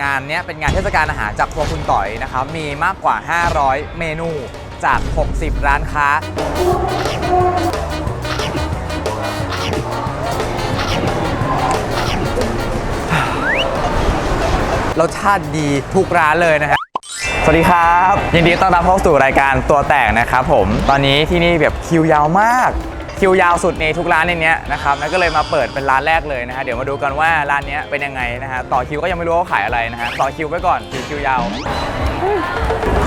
งานนี้เป็นงานเทศกาลอาหารจากครัวคุณต่อยนะครับมีมากกว่า 500 เมนูจาก 60 ร้านค้า รสชาติดีทุกร้านเลยนะฮะสวัสดีครับ ยินดีต้อนรับเข้าสู่รายการตัวแตกนะครับผม ตอนนี้ที่นี่แบบคิวยาวมาก คิวยาวสุดในทุกร้านในเนี้ยนะครับแล้วก็เลยมาเปิดเป็นร้านแรกเลยนะฮะเดี๋ยวมาดูกันว่าร้านเนี้ยเป็นยังไงนะฮะต่อคิวก็ยังไม่รู้ว่าขายอะไรนะฮะต่อคิวไว้ก่อนคิวคิวยาว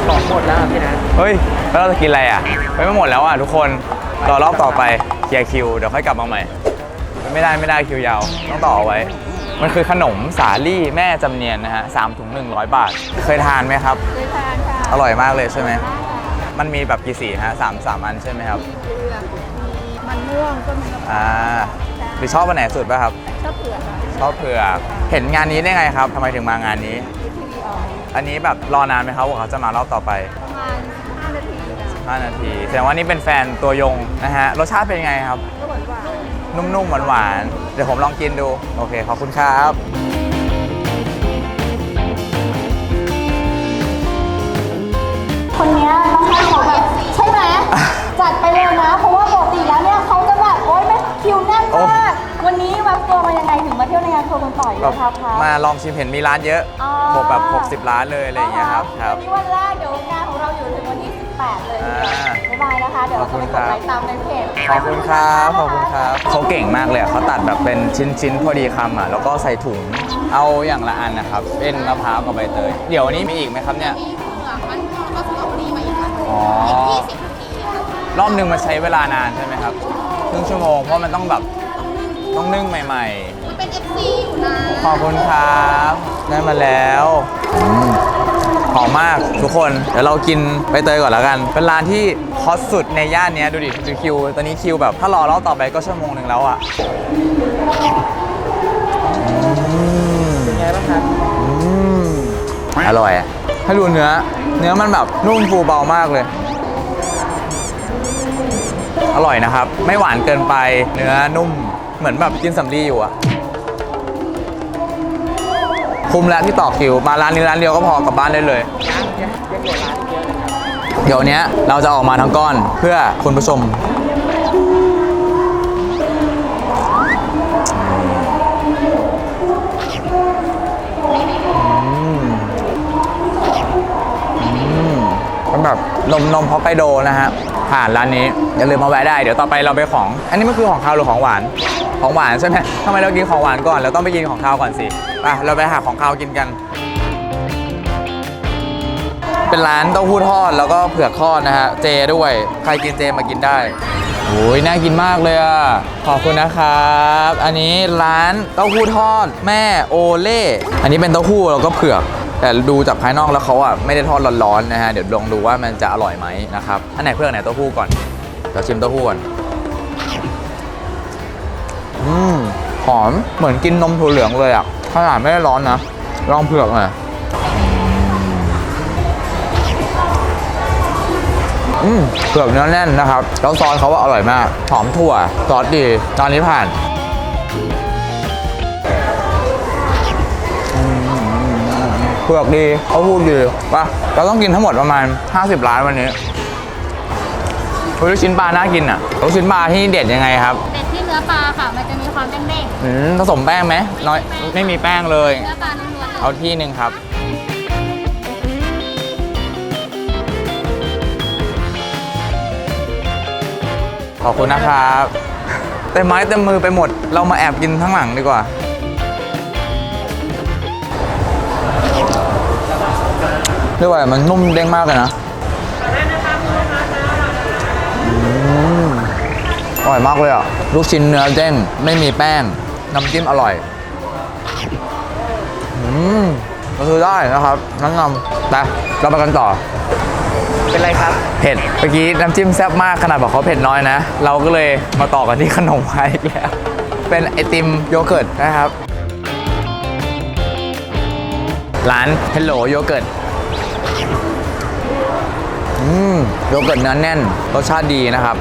ของหมดแล้วพี่นะเฮ้ยแล้วเราจะกินอะไรอะไม่ไม่หมดแล้วอะทุกคนรอรอบต่อไปเคลียร์คิวเดี๋ยวค่อยกลับมาใหม่ ไม่ได้ไม่ได้คิวยาวต้องต่อเอาไว้ มันคือขนมสาลี่แม่จำเนียนนะฮะสามถุงหนึ่งร้อยบาท เคยทานไหมครับเคยทานค่ะอร่อยมากเลยใช่ไหมมันมีแบบกี่สีฮะสามสามอันใช่ไหมครับมีเปลือก มีมันม่วงก็มีมะพร้าอ่าวหรือชอบอันไหนสุดป่ะครับชอบเปลือกค่ะชอบเผือกเห็นงานนี้ได้ไงครับทำไมถึงมางานนี้ ที่ทีวีออกอันนี้แบบรอนานไหมครับว่าเขาจะมารอบต่อไป ประมาณ5นาทีค่ะ5 นาทีแสดงว่านี่เป็นแฟนตัวยงนะฮะ รสชาติเป็นไงครับ ก็หวานหวานนุ่มๆหวานๆ เดี๋ยวผมลองกินดู โอเค ขอบคุณครับ วในงานโครัวคนต่อยแบบนะครับคะมาลองชิมเห็นมีร้านเยอะอ๋อหกแบบ 60 ร้านเลยอะไรอย่างเงี้ยครับครับ วันนี้วันแรกเดี๋ยวงานของเราอยู่ถึงวันที่ 18 เลยอ่าบ๊ายบายนะคะ เดี๋ยวเราจะไปกดไลค์ตามในเพจขอบคุณครับขอบคุณครับเขาเก่งมากเลยอะเขาตัดแบบเป็นชิ้นๆพอดีคำอะแล้วก็ใส่ถุงเอาอย่างละอันนะครับเป็นมะพร้าวกับใบเตยเดี๋ยวนี้มีอีกไหมครับเนี่ย มีเปลือกมันม่วงก็สตรอเบอรี่มาอีกค่ะอ๋อ อีก20นาทีค่ะรอบหนึ่งมันใช้เวลานานใช่ไหมครับครึ่งชั่วโมงเพราะมันต้องแบบต้องนึ่งใหม่ๆมัน เป็น FC อยู่นะขอบคุณครับ ได้มาแล้วอืมหอมมากทุกคน เดี๋ยวเรากินใบเตยก่อนแล้วกัน เป็นร้านที่ฮอตสุดในย่านเนี้ยดูดิดูคิว ตอนนี้คิวแบบ ถ้ารอรอบต่อไปก็ชั่วโมงหนึ่งแล้วอะเป็นไงบ้างครับอืมอร่อยอะให้ดูเนื้อ เนื้อมันแบบนุ่มฟูเบามากเลย อร่อยนะครับ ไม่หวานเกินไป เนื้อนุ่ม เหมือนแบบกินสำลีอยู่อะ คุ้มแล้วที่ต่อคิว มาร้านนี้ร้านเดียวก็พอกลับบ้านได้เลย เดี๋ยวนี้เราจะออกมาทั้งก้อนเพื่อคุณผู้ชมเป็นแบบนมนมฮอกไกโดนะฮะ ผ่านร้านนี้ อย่าลืมมาแวะได้ เดี๋ยวต่อไปเราไปของ อันนี้มันคือของคาวหรือของหวาน ของหวานใช่ไหมทำไมเรากินของหวานก่อน เราต้องไปกินของคาวก่อนสิ ไปเราไปหาของคาวกินกัน เป็นร้านเต้าหู้ทอดแล้วก็เผือกทอดนะฮะ เจด้วย ใครกินเจมากินได้โอ้ยน่ากินมากเลยอะ ขอบคุณนะครับ อันนี้ร้านเต้าหู้ทอดแม่โอเล่ อันนี้เป็นเต้าหู้แล้วก็เผือก แต่ดูจากภายนอกแล้วเขาอะไม่ได้ทอดร้อนๆนะฮะ เดี๋ยวลองดูว่ามันจะอร่อยไหมนะครับ อันไหนเผือกอันไหนเต้าหู้ก่อน เดี๋ยวชิมเต้าหู้ก่อน อืมหอม เหมือนกินนมถั่วเหลืองเลยอะ ขนาดไม่ได้ร้อนนะ ลองเผือกหน่อยอืมเผือกเนื้อแน่นนะครับ แล้วซอสเขาว่าอร่อยมาก หอมถั่ว ซอสดี ตอนนี้ผ่านเผือกดีเขาพูดดีป่ะเราต้องกินทั้งหมดประมาณ 50 ล้านวันนี้ลูกชิ้นปลาน่ากินอะลูกชิ้นปลาที่เด็ดยังไงครับเนื้อปลาค่ะ มันจะมีความเด้งอืมผสมแป้งไหมน้อยไม่มีแป้งเลย ๆเนื้อปลาล้วนๆเอาที่หนึ่งครับ ขอบคุณนะครับเต็มไม้เต็มมือไปหมด เรามาแอบกินข้างหลังดีกว่า เรียกว่าอะไรมันนุ่มเด้งมากเลยนะ อร่อยมากเลยอะ ลูกชิ้นเนื้อเด้งไม่มีแป้ง น้ำจิ้มอร่อย อืมก็คือได้นะครับแนะนำไปเราไปกันต่อ เป็นไรครับ เผ็ด เมื่อกี้น้ำจิ้มแซ่บมากขนาดบอกเขาเผ็ดน้อยนะ เราก็เลยมาต่อกันที่ขนมไทยอีกแล้ว เป็นไอติมโยเกิร์ตนะครับ ร้าน Hello โยเกิร์ตอืมโยเกิร์ตเนื้อแน่น รสชาติดีนะครับ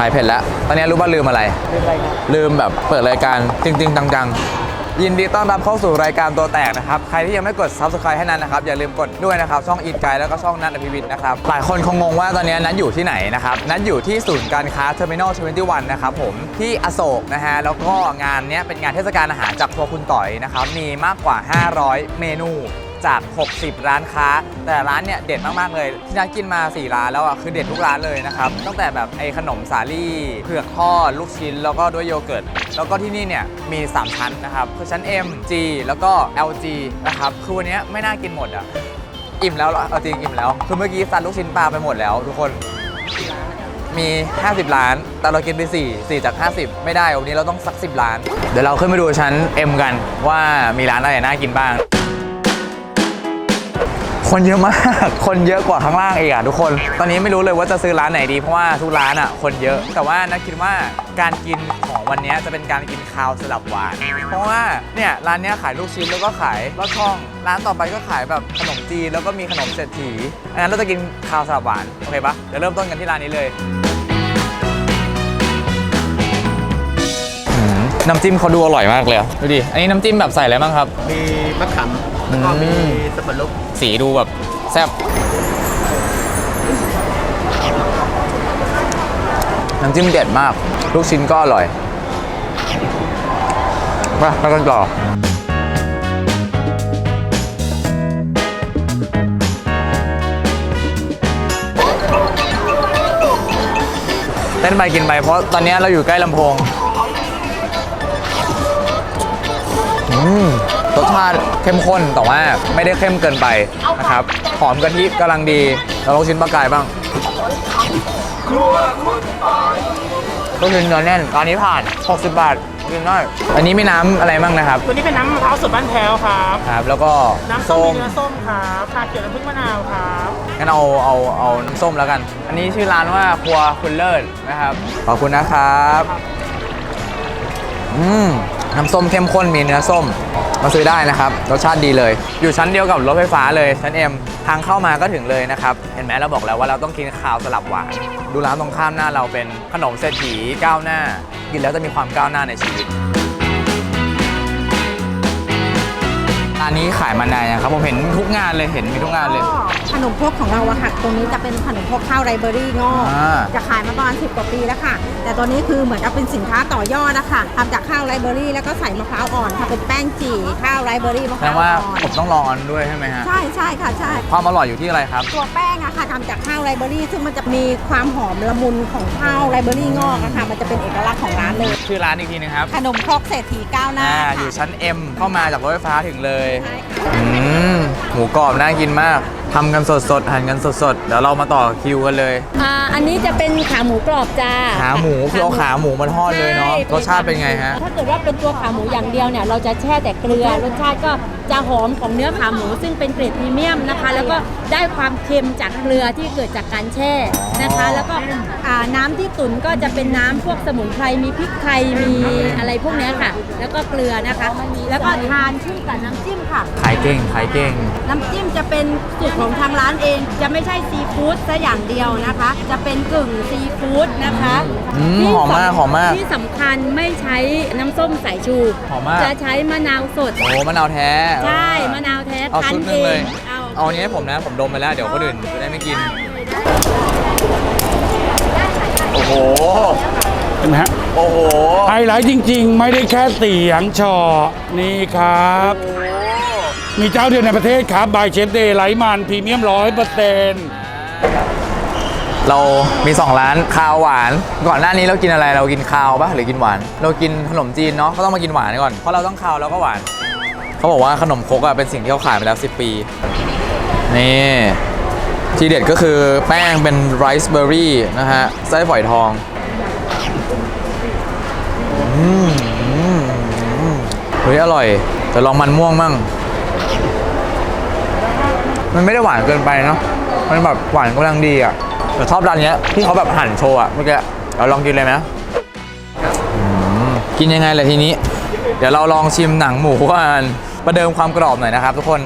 หายเผ็ดแล้ว ตอนนี้รู้ป่ะลืมอะไรเรื่อะไร ลืมแบบเปิดรายการจริงๆจังๆ ยินดีต้อนรับเข้าสู่รายการตัวแตกนะครับ ใครที่ยังไม่กด subscribe ให้นั้นนะครับ อย่าลืมกดด้วยนะครับ ช่องอีทไกแล้วก็ช่องนัทอภิวิทย์นะครับ หลายคนคงงงว่าตอนนี้นัทอยู่ที่ไหนนะครับ นัทอยู่ที่ศูนย์การค้า Terminal 21 นะครับผม ที่อโศกนะฮะ แล้วก็งานเนี้ยเป็นงานเทศกาลอาหารจากครัวคุณต่อยนะครับ มีมากกว่า 500 เมนู จาก 60 ร้านค้า แต่ร้านเนี่ยเด็ดมาก ๆ เลย ที่นัดกินมา 4 ร้านแล้วอะคือเด็ดทุกร้านเลยนะครับตั้งแต่แบบไอ้ขนมสาลี่เผือกทอดลูกชิ้น แล้วก็ด้วยโยเกิร์ตแล้วก็ที่นี่เนี่ยมี 3 ชั้นนะครับคือชั้น M G แล้วก็ LG นะครับคือวันนี้ไม่น่ากินหมดอะอิ่มแล้วเอเอาจริงอิ่มแล้วคือเมื่อกี้ซัดลูกชิ้นปลาไปหมดแล้วทุกคนมี 50 ล้าน แต่เรากินไป 4 4 จาก 50 ไม่ได้ วันนี้เราต้องสัก 10 ล้าน เดี๋ยวเราขึ้นไปดูชั้น M กันว่ามีร้านอะไรน่ากินบ้าง คนเยอะมาก คนเยอะกว่าข้างล่างอีกอะทุกคน ตอนนี้ไม่รู้เลยว่าจะซื้อร้านไหนดีเพราะว่าทุกร้านอะคนเยอะ แต่ว่านักคิดว่าการกินของวันนี้จะเป็นการกินคาวสลับหวาน เพราะว่าเนี่ยร้านเนี้ยขายลูกชิ้นแล้วก็ขายลอดช่อง ร้านต่อไปก็ขายแบบขนมจีนแล้วก็มีขนมเศรษฐีอันนั้นเราจะกินคาวสลับหวานโอเคปะเดี๋ยวเริ่มต้นกันที่ร้านนี้เลยอืมน้ำจิ้มเขาดูอร่อยมากเลยอะดูดิ อันนี้น้ำจิ้มแบบใส่อะไรบ้างครับ มีมะขาม แล้วก็มีสับปะรดสีดูแบบแซ่บน้ำจิ้มเด็ดมาก ลูกชิ้นก็อร่อยมาไปกันต่อเต้นไปกินไปเพราะตอนนี้เราอยู่ใกล้ลำโพง อืม รสชาติเข้มข้นแต่ว่าไม่ได้เข้มเกินไปนะครับ หอมกะทิกำลังดีเราลองชิ้นปลากายบ้างลูกชิ้นเนื้อแน่นร้านนี้ผ่าน 60 บาทกินได้อันนี้มีน้ำอะไรบ้างนะครับ ตัวนี้เป็นน้ำมะพร้าวสดบ้านแพ้วครับครับ แล้วก็น้ำส้ส้มมมีเนื้อส้มครับชาเขียวน้ำผึ้งมะนาวครับงั้นเอาเอาเอาน้ำส้มแล้วกัน อันนี้ชื่อร้านว่าครัวคุณเลิศนะครับขอบคุณนะครับ อืม น้ำส้มเข้มข้นมีเนื้อส้มมาซื้อได้นะครับรสชาติดีเลย อยู่ชั้นเดียวกับรถไฟฟ้าเลยชั้น M ทางเข้ามาก็ถึงเลยนะครับ เห็นไหมเราบอกแล้วว่าเราต้องกินข้าวสลับหวาน ดูร้านตรงข้ามหน้าเราเป็นขนมเศรษฐีก้าวหน้า กินแล้วจะมีความก้าวหน้าในชีวิตร้านนี้ขายมานานยังครับผมเห็นทุกงานเลยเห็นมีทุกงานเลย นมพกของเราอะค่ะตรงนี้จะเป็นขนมพกข้าวไรเบอรี่งอกอ่า จะขายมาประมาณ10กว่าปีแล้วค่ะ แต่ตัวนี้คือเหมือนกับเป็นสินค้าต่อยอดนะคะทำจากข้าวไรเบอรี่แล้วก็ใส่มะพร้าวอ่อนค่ะเป็นแป้งจี่ข้าวไรเบอรี่มะแสพดร้างวว่าอ่อนผมต้องลองอันด้วยใช่ไหมฮะ ใช่ใช่ค่ะใช่ ความอร่อยอยู่ที่อะไรครับ ตัวแป้งอะค่ะทำจากข้าวไรเบอรี่ ซึ่งมันจะมีความหอมละมุนของข้าวไรเบอรี่งอกอะค่ะ มันจะเป็นเอกลักษณ์ของร้านเลย ชื่อร้านอีกทีนึงครับ ขนมครกเศรษฐีก้าวหน้าอ่าค่ะอยู่ชั้น M เข้ามาจากรถไฟฟ้าถึงเลย ใช่ค่ะ อืม หมูกรอบน่ากินมาก ทำกันสดๆหั่นกันสดๆ เดี๋ยวเรามาต่อคิวกันเลย อ่าอันนี้จะเป็นขาหมูกรอบจ้าขาหมูคือเอาขาหมูมาทอดเลยเนาะ ใช่รสชาติเป็นไงฮะ ถ้าเกิดว่าเป็นตัวขาหมูอย่างเดียวเนี่ยเราจะแช่แต่เกลือ รสชาติก็จะหอมของเนื้อขาหมูซึ่งเป็นเกรดพรีเมียมนะคะ แล้วก็ได้ความเค็มจากเกลือที่เกิดจากการแช่นะคะ แล้วก็อ่าน้ำที่ตุ๋นก็จะเป็นน้ำพวกสมุนไพรมีพริกไทยมีอะไรพวกเนี้ยค่ะ แล้วก็เกลือนะคะ แล้วก็ทานคู่กับน้ำจิ้มค่ะ ขายเก่งขายเก่ง น้ำจิ้มจะเป็นสูตรของทางร้านเองจะไม่ใช่ซีฟู้ดซะอย่างเดียวนะคะ จะเป็นกึ่งซีฟู้ดนะคะอืมที่หอมมากสำหอมมากที่สำคัญไม่ใช้น้ำส้มสายชู หอมมาก จะใช้มะนาวสด โอ้มะนาวแท้ใช่ มะนาวแท้เอาคั้นชุดหนึเองเลยงเอาเอาอันนี้ให้ผมนะ ผมดมไปแล้วเดี๋ยวคนอื่นจะได้ไม่กิน โอ้โห เห็นไหมฮะโอ้โห ไฮไลท์จริง ๆ ไม่ได้แค่เสียงชอนี่ครับ มีเจ้าเดียวในประเทศครับบายเชฟเดย์ไลมันพรีเมียมร้อยเปอร์เซ็นต์เรามี 2 ร้านคาวหวาน ก่อนหน้านี้เรากินอะไรเรากินคาวปะหรือกินหวาน เรากินขนมจีนเนาะก็ต้องมากินหวานก่อนเพราะเราต้องคาวแล้วก็หวาน เขาบอกว่าขนมครกอะเป็นสิ่งที่เขาขายมาแล้ว 10 ปี นี่ทีเด็ดก็คือแป้งเป็นไรซ์เบอร์รี่นะฮะไส้ฝอยทองอืมอืมอืมเฮ้ยอร่อยแต่ลองมันม่วงมั่ง มันไม่ได้หวานเกินไปเนาะมันแบบหวานกำลังดีอะแต่ชอบร้านเนี้ยที่เขาแบบหั่นโชว์อะเมื่อกี้เราลองกินเลยไหมมกินยังไงเลยทีนี้ เดี๋ยวเราลองชิมหนังหมูกันประเดิมความกรอบหน่อยนะครับ ทุกคน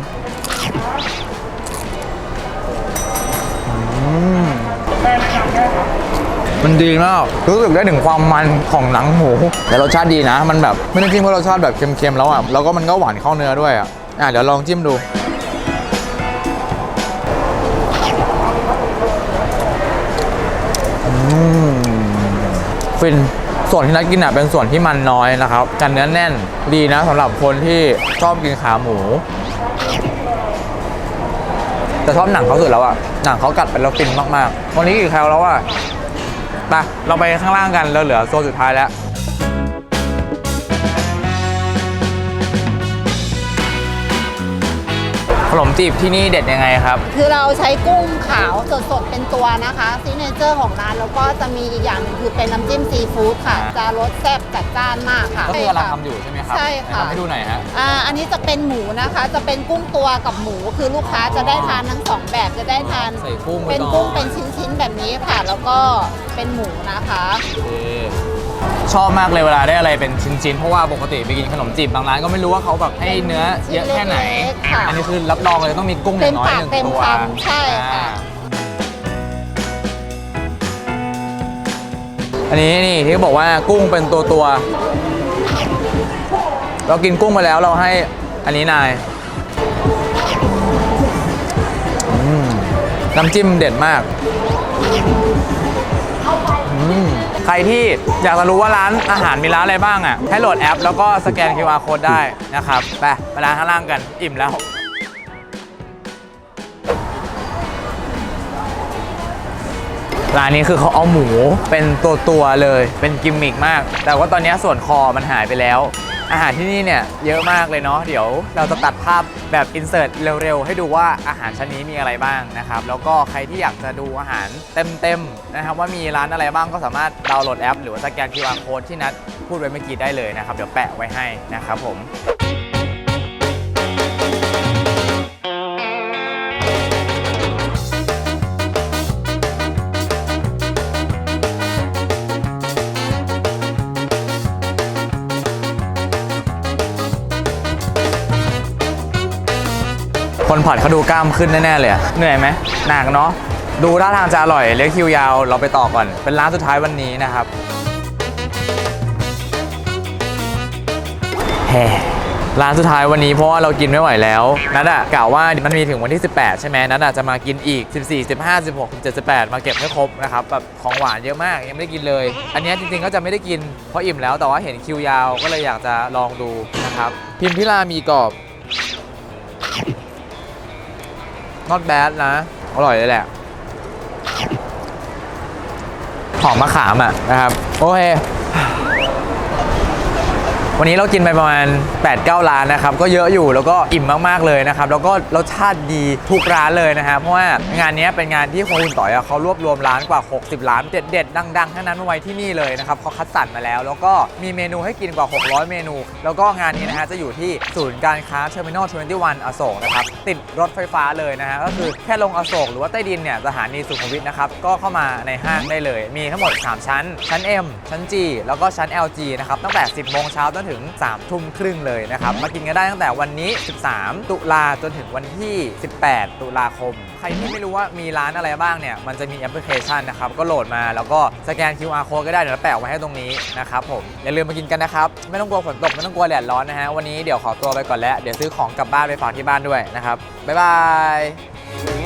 มมันดีมาก รู้สึกได้ถึงความมันของหนังหมู แต่รสชาติดีนะ มันแบบ ไม่ได้จิ้มเพราะรสชาติแบบเค็มๆแล้วอะ แล้วก็มันก็หวานเข้าเนื้อด้วยอะ อะ เดี๋ยวลองจิ้มดู ฟินส่วนที่นัดกินอะเป็นส่วนที่มันน้อยนะครับกันเนื้อแน่นดีนะสำหรับคนที่ชอบกินขาหมู แต่ชอบหนังเขาสุดแล้วอะหนังเขากัดเป็นแล้วฟินมากๆ วันนี้กี่แคลแล้วอะไปเราไปข้างล่างกันเราเหลือโซนสุดท้ายแล้ว นมจีบที่นี่เด็ดยังไงครับ คือเราใช้กุ้งขาวสดๆ เป็นตัวนะคะซิกเนเจอร์ของร้านแล้วก็จะมีอีกอย่างหนึงคือเป็นน้ำจิ้มซีฟู้ดค่ะ อ่า จะรสแซ่บจัดจ้านมากค่ะ ก็คือกำลังทำอยู่ใช่ไหมครับใช่ค่ะ ไหนทำให้ดูหน่อยฮะ อ่าอันนี้จะเป็นหมูนะคะ จะเป็นกุ้งตัวกับหมู คือลูกค้าจะได้ทานทั้งสองแบบจะได้ทานใส่กุ้งไว้เป็นก่อน กุ้งเป็นชิ้นๆแบบนี้ค่ะ แล้วก็เป็นหมูนะคะ โอเค ชอบมากเลยเวลาได้อะไรเป็นชิ้นๆ เพราะว่าปกติไปกินขนมจีบบางร้านก็ไม่รู้ว่าเขาแบบให้เนื้อเยอะแค่ไหนเล็กๆค่ะ อันนี้คือรับรองเลยต้องมีกุ้งอย่างน้อยหนึ่งเต็มตัวปากเต็มคำใช่ค่ะอ่าอันนี้นี่ที่บอกว่ากุ้งเป็นตัวตัวๆเรากินกุ้งไปแล้วเราให้อันนี้นายอืมน้ำจิ้มเด็ดมากอืม ใครที่อยากจะรู้ว่าร้านอาหารมีร้านอะไรบ้างอะ ให้โหลดแอปแล้วก็สแกน QR code ได้นะครับ ไปไปร้านข้างล่างกัน อิ่มแล้ว ร้านนี้คือเขาเอาหมูเป็นตัวตัวๆเลย เป็นกิมมิกมาก แต่ว่าตอนนี้ส่วนคอมันหายไปแล้ว อาหารที่นี่เนี่ยเยอะมากเลยเนาะเดี๋ยวเราจะตัดภาพแบบอินเสิร์ตเร็วๆ ให้ดูว่าอาหารชั้นนี้มีอะไรบ้างนะครับ แล้วก็ใครที่อยากจะดูอาหารเต็มๆนะครับว่ามีร้านอะไรบ้างก็สามารถดาวน์โหลดแอป หรือว่าสแกน QR code ที่นัดพูดไว้เมื่อกี้ได้เลยนะครับ เดี๋ยวแปะไว้ให้นะครับผม คนผัดเขาดูกล้ามขึ้นแน่ๆเลยอะเหนื่อยไหมหนักเนาะดูท่าทางจะอร่อยเลี้ยคิวยาว เราไปต่อก่อน เป็นร้านสุดท้ายวันนี้นะครับแฮร้านสุดท้ายวันนี้เพราะว่าเรากินไม่ไหวแล้ว นัดอะกล่าวว่ามันมีถึงวันที่ 18 ใช่ไหมนัดอะจะมากินอีก 14 15 16 17 18 มาเก็บให้ครบนะครับแบบของหวานเยอะมากยังไม่ได้กินเลย อันนี้จริงๆก็จะไม่ได้กินเพราะอิ่มแล้วแต่ว่าเห็นคิวยาวก็เลยอยากจะลองดูนะครับพิมพิลามีกรอบ not bad นะ อร่อยเลยแหละ หอมมะขามอะนะครับ โอเค วันนี้เรากินไปประมาณ 8-9 ร้านนะครับ ก็เยอะอยู่แล้วก็อิ่มมากๆเลยนะครับ แล้วก็รสชาติดีทุกร้านเลยนะฮะเพราะว่างานนี้เป็นงานที่โคคุณต่อยเขารวบรวมร้านกว่า 60 ร้านเด็ดๆดังๆทั้งนั้นมาไว้ที่นี่เลยนะครับเขาคัดสรรมาแล้ว แล้วก็มีเมนูให้กินกว่า 600 เมนู แล้วก็งานนี้นะฮะจะอยู่ที่ศูนย์การค้าเทอร์มินอล21อโศกนะครับติดรถไฟฟ้าเลยนะฮะก็คือแค่ลงอโศกหรือว่าใต้ดินเนี่ยสถานีสุขุมวิทนะครับก็เข้ามาในห้างได้เลย มีทั้งหมด 3 ชั้น ชั้น M ชั้น G แล้วก็ชั้น LG นะครับตั้งแต่ 10โมงเช้าจนถึง3ทุ่มครึ่งเลยนะครับ มากินกันได้ตั้งแต่วันนี้ 13 ตุลาจนถึงวันที่ 18 ตุลาคม ใครที่ไม่รู้ว่ามีร้านอะไรบ้างเนี่ย มันจะมีแอปพลิเคชันนะครับ ก็โหลดมาแล้วก็สแกน QR code ก็ได้ เดี๋ยวเราแปะไว้ให้ตรงนี้นะครับผม อย่าลืมมากินกันนะครับ ไม่ต้องกลัวฝนตก ไม่ต้องกลัวแดดร้อนนะฮะ วันนี้เดี๋ยวขอตัวไปก่อนแล้ว เดี๋ยวซื้อของกลับบ้านไปฝากที่บ้านด้วยนะครับ บ๊ายบาย